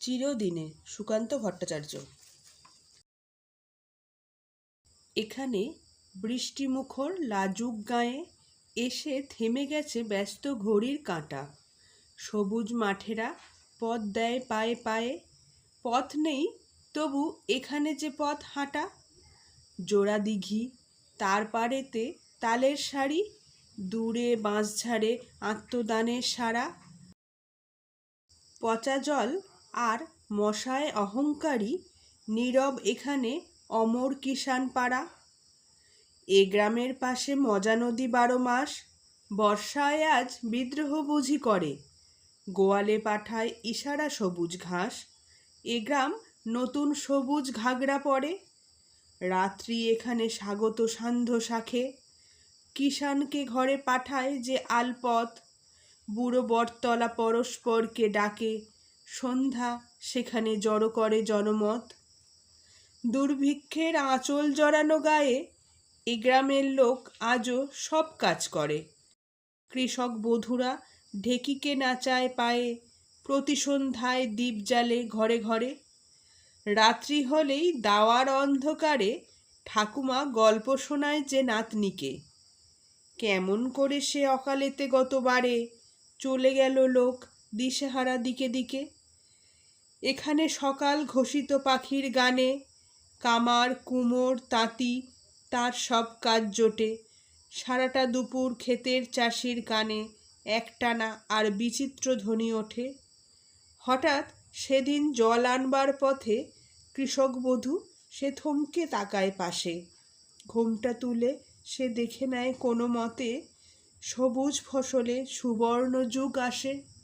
চিরদিনে সুকান্ত ভট্টাচার্য। এখানে বৃষ্টিমুখর লাজুক গায়ে এসে থেমে গেছে ব্যস্ত ঘড়ির কাঁটা। সবুজ মাঠেরা পথ দেয় পায়ে পায়ে, পথ নেই তবু এখানে যে পথ হাঁটা। জোড়া দিঘি, তার পাড়েতে তালের শাড়ি, দূরে বাঁশঝাড়ে আত্মদানের সারা পচা জল আর মশায় অহংকারী, নীরব এখানে অমর কিষান পাড়া। এ গ্রামের পাশে মজা নদী বারো মাস, বর্ষায় আজ বিদ্রোহ বুঝি করে। গোয়ালে পাঠায় ইশারা সবুজ ঘাস, এ গ্রাম নতুন সবুজ ঘাগরা পড়ে। রাত্রি এখানে স্বাগত সান্ধ্য শাখে কিষানকে ঘরে পাঠায় যে আলপথ। বুড়ো বটতলা পরস্পরকে ডাকে সন্ধ্যা সেখানে জড়ো করে জনমত। দুর্ভিক্ষের আঁচল জড়ানো গায়ে এ গ্রামের লোক আজও সব কাজ করে। কৃষক বধূরা ঢেকিকে নাচায় পায়ে প্রতি সন্ধ্যায় দ্বীপ জ্বালে ঘরে ঘরে। রাত্রি হলেই দাওয়ার অন্ধকারে ঠাকুমা গল্প শোনায় যে নাতনিকে। কেমন করে সে অকালেতে গতবারে চলে গেল লোক দিশেহারা দিকে দিকে। এখানে সকাল ঘোষিত পাখির গানে, কামার, কুমোর, তাঁতি, তার সব কাজ জোটে। সারাটা দুপুর ক্ষেতের চাষির কানে একটানা আর বিচিত্র ধ্বনি ওঠে। হঠাৎ সেদিন জল আনবার পথে কৃষক বধূ সে থমকে তাকায় পাশে। ঘোমটা তুলে সে দেখে নেয় কোনো মতে সবুজ ফসলে সুবর্ণ যুগ আসে।